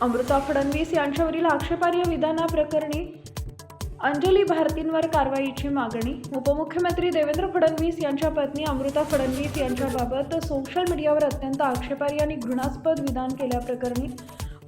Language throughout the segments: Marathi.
अमृता फडणवीस यांच्यावरील आक्षेपार्ह विधानाप्रकरणी अंजली भारतींवर कारवाईची मागणी. उपमुख्यमंत्री देवेंद्र फडणवीस यांच्या पत्नी अमृता फडणवीस यांच्याबाबत सोशल मीडियावर अत्यंत आक्षेपार्ह आणि घृणास्पद विधान केल्याप्रकरणी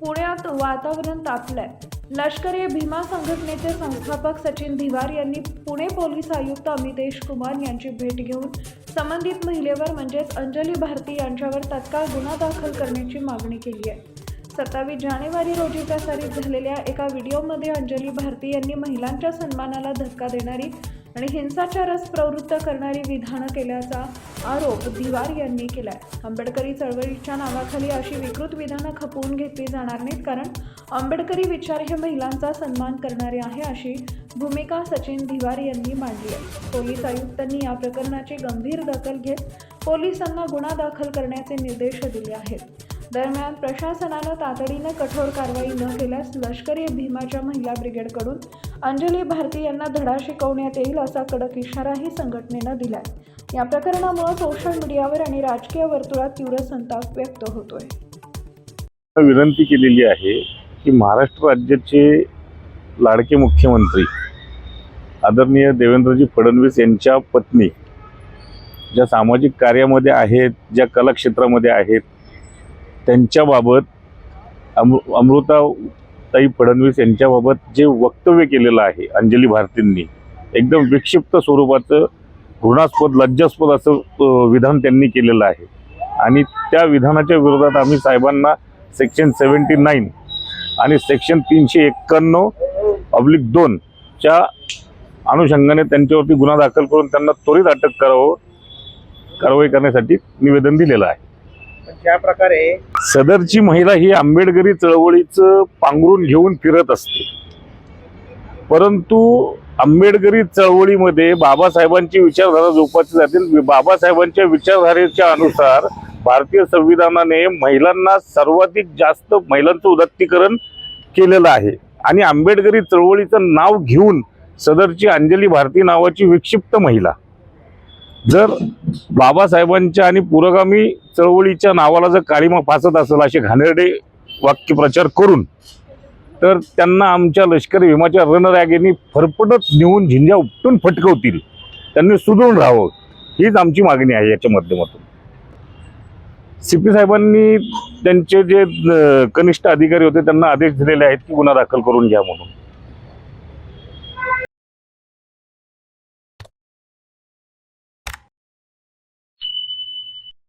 पुण्यात वातावरण तापलंय. लष्करी भीमा संघटनेचे संस्थापक सचिन धिवार यांनी पुणे पोलीस आयुक्त अमितेश कुमार यांची भेट घेऊन संबंधित महिलेवर म्हणजेच अंजली भारती यांच्यावर तत्काळ गुन्हा दाखल करण्याची मागणी केली आहे. सत्तावीस जानेवारी रोजी प्रसारित झालेल्या एका व्हिडिओमध्ये अंजली भारती यांनी महिलांच्या सन्मानाला धक्का देणारी आणि हिंसाचारास प्रवृत्त करणारी विधानं केल्याचा आरोप धिवार यांनी केलाय. आंबेडकरी चळवळीच्या नावाखाली अशी विकृत विधानं खपवून घेतली जाणार नाहीत कारण आंबेडकरी विचार हे महिलांचा सन्मान करणारे आहे अशी भूमिका सचिन धिवार यांनी मांडली आहे. पोलीस आयुक्तांनी या प्रकरणाची गंभीर दखल घेत पोलिसांना गुन्हा दाखल करण्याचे निर्देश दिले आहेत. दरम्यान प्रशासनानं तातडीनं कठोर कारवाई न केल्यास लष्करी भीमाच्या महिला ब्रिगेडकडून अंजली भारती यांना धडा शिकवण्यात येईल असा कडक इशाराही संघटनेनं दिलाय. या प्रकरणामुळे सोशल मीडियावर आणि राजकीय वर्तुळात तीव्र संताप व्यक्त होतोय. विनंती केलेली आहे की महाराष्ट्र राज्याचे लाडके मुख्यमंत्री आदरणीय देवेंद्रजी फडणवीस यांच्या पत्नी ज्या सामाजिक कार्यामध्ये आहेत ज्या कलाक्षेत्रामध्ये आहेत त्यांच्याबाबत अमृ अमृताताई फडणवीस यांच्याबाबत जे वक्तव्य केलेलं आहे अंजली भारतींनी एकदम विक्षिप्त स्वरूपाचं घृणास्पद लज्जास्पद असं विधान त्यांनी केलेलं आहे. आणि त्या विधानाच्या विरोधात आम्ही साहेबांना सेक्शन सेवन्टी नाईन आणि सेक्शन तीनशे एक्क्याण्णव अब्लिक दोनच्या अनुषंगाने त्यांच्यावरती गुन्हा दाखल करून त्यांना त्वरित अटक करावं कारवाई करण्यासाठी निवेदन दिलेलं आहे. ज्या प्रकारे सदरची महिला ही आंबेडकरी चळवळीचं पांघरून घेऊन फिरत असते. परंतु आंबेडकरी चळवळीमध्ये बाबासाहेबांची विचारधारा जोपासली जातील बाबासाहेबांच्या विचारधारेच्या अनुसार भारतीय संविधानाने महिलांना सर्वाधिक जास्त महिलांचं उदात्तीकरण केलेलं आहे. आणि आंबेडकरी चळवळीचं नाव घेऊन सदरची अंजली भारती नावाची विक्षिप्त महिला. जर बाबासाहेबांच्या आणि पुरोगामी चळवळीच्या नावाला जर काळीमा फासत असेल असे घाणेरडे वाक्यप्रचार करून तर त्यांना आमच्या लष्करी विमाच्या रणरागेने फरफटत नेऊन झिंजा उपटून फटकवतील. त्यांनी सुधरून राहावं. हीच आमची मागणी आहे याच्या माध्यमातून. सी पी साहेबांनी त्यांचे जे कनिष्ठ अधिकारी होते त्यांना आदेश दिलेले आहेत की गुन्हा दाखल करून घ्या म्हणून.